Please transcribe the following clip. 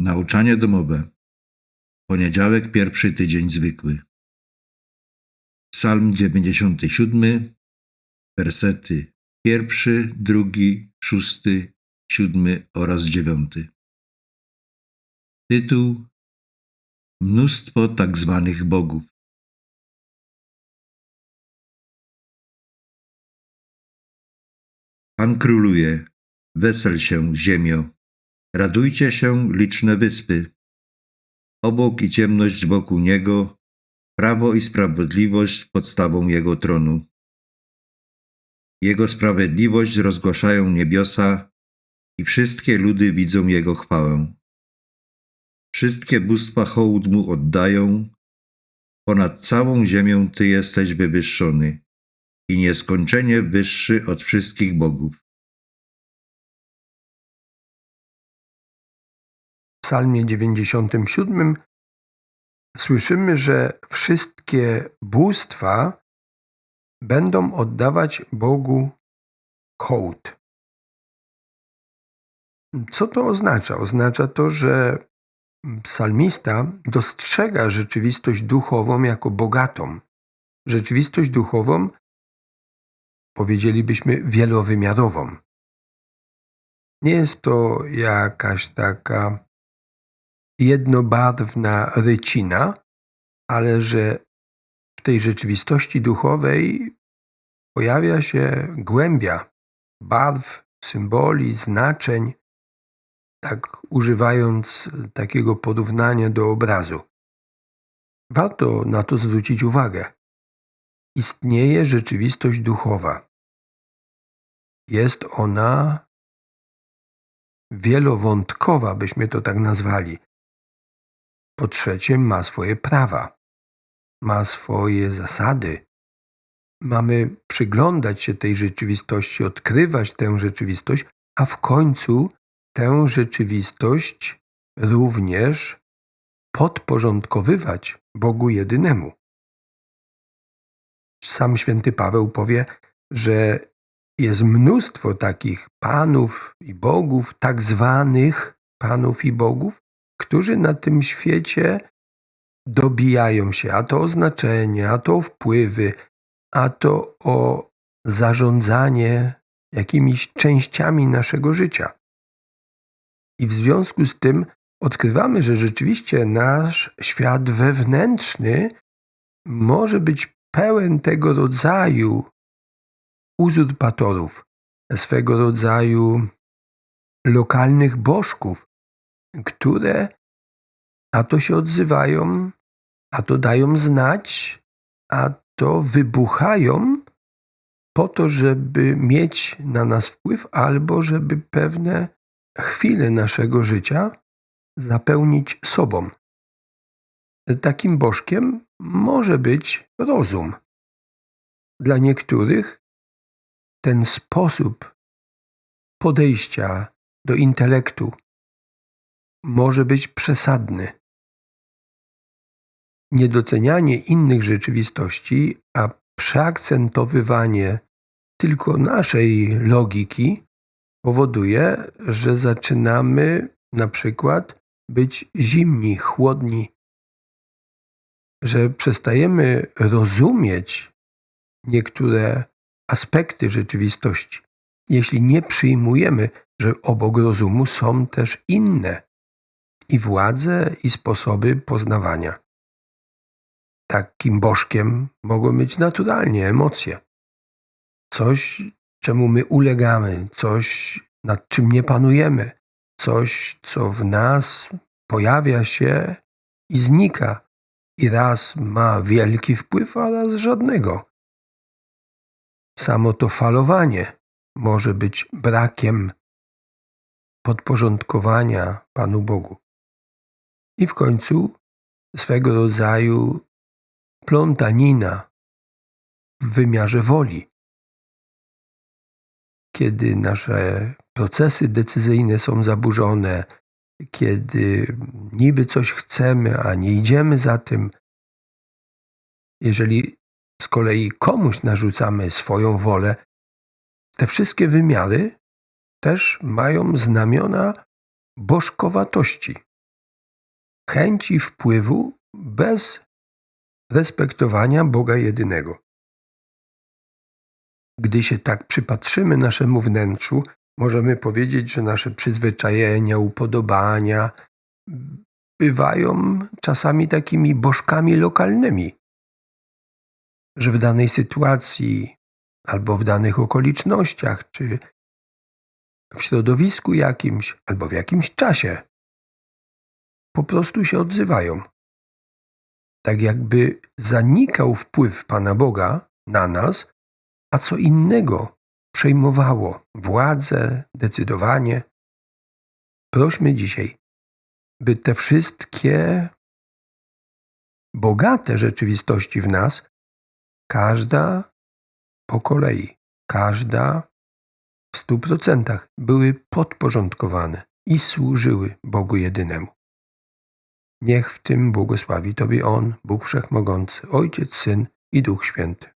Nauczanie domowe. Poniedziałek, pierwszy tydzień zwykły. Psalm 97, wersety pierwszy, drugi, szósty, siódmy oraz dziewiąty. Tytuł Mnóstwo tak zwanych bogów. Pan króluje, wesel się, ziemio, radujcie się, liczne wyspy. Obok i ciemność wokół niego, prawo i sprawiedliwość podstawą jego tronu. Jego sprawiedliwość rozgłaszają niebiosa i wszystkie ludy widzą jego chwałę. Wszystkie bóstwa hołd mu oddają, ponad całą ziemią ty jesteś wywyższony i nieskończenie wyższy od wszystkich bogów. Psalmie 97 słyszymy, że wszystkie bóstwa będą oddawać Bogu hołd. Co to oznacza? Oznacza to, że psalmista dostrzega rzeczywistość duchową jako bogatą. Rzeczywistość duchową, powiedzielibyśmy, wielowymiarową. Nie jest to jakaś taka jednobarwna rycina, ale że w tej rzeczywistości duchowej pojawia się głębia barw, symboli, znaczeń, tak używając takiego porównania do obrazu. Warto na to zwrócić uwagę. Istnieje rzeczywistość duchowa. Jest ona wielowątkowa, byśmy to tak nazwali. Po trzecie, ma swoje prawa, ma swoje zasady. Mamy przyglądać się tej rzeczywistości, odkrywać tę rzeczywistość, a w końcu tę rzeczywistość również podporządkowywać Bogu jedynemu. Sam święty Paweł powie, że jest mnóstwo takich panów i bogów, tak zwanych panów i bogów, którzy na tym świecie dobijają się, a to o znaczenie, a to o wpływy, a to o zarządzanie jakimiś częściami naszego życia. I w związku z tym odkrywamy, że rzeczywiście nasz świat wewnętrzny może być pełen tego rodzaju uzurpatorów, swego rodzaju lokalnych bożków, które a to się odzywają, a to dają znać, a to wybuchają po to, żeby mieć na nas wpływ, albo żeby pewne chwile naszego życia zapełnić sobą. Takim bożkiem może być rozum. Dla niektórych ten sposób podejścia do intelektu może być przesadny. Niedocenianie innych rzeczywistości, a przeakcentowywanie tylko naszej logiki powoduje, że zaczynamy na przykład być zimni, chłodni, że przestajemy rozumieć niektóre aspekty rzeczywistości, jeśli nie przyjmujemy, że obok rozumu są też inne i władze, i sposoby poznawania. Takim bożkiem mogą być naturalnie emocje. Coś, czemu my ulegamy, coś, nad czym nie panujemy, coś, co w nas pojawia się i znika, i raz ma wielki wpływ, a raz żadnego. Samo to falowanie może być brakiem podporządkowania Panu Bogu. I w końcu swego rodzaju plątanina w wymiarze woli. Kiedy nasze procesy decyzyjne są zaburzone, kiedy niby coś chcemy, a nie idziemy za tym, jeżeli z kolei komuś narzucamy swoją wolę, te wszystkie wymiary też mają znamiona bożkowatości. Chęci wpływu bez respektowania Boga jedynego. Gdy się tak przypatrzymy naszemu wnętrzu, możemy powiedzieć, że nasze przyzwyczajenia, upodobania bywają czasami takimi bożkami lokalnymi, że w danej sytuacji albo w danych okolicznościach, czy w środowisku jakimś, albo w jakimś czasie po prostu się odzywają. Tak jakby zanikał wpływ Pana Boga na nas, a co innego przejmowało władzę, decydowanie. Prośmy dzisiaj, by te wszystkie bogate rzeczywistości w nas, każda po kolei, każda w stu procentach były podporządkowane i służyły Bogu jedynemu. Niech w tym błogosławi Tobie On, Bóg Wszechmogący, Ojciec, Syn i Duch Święty.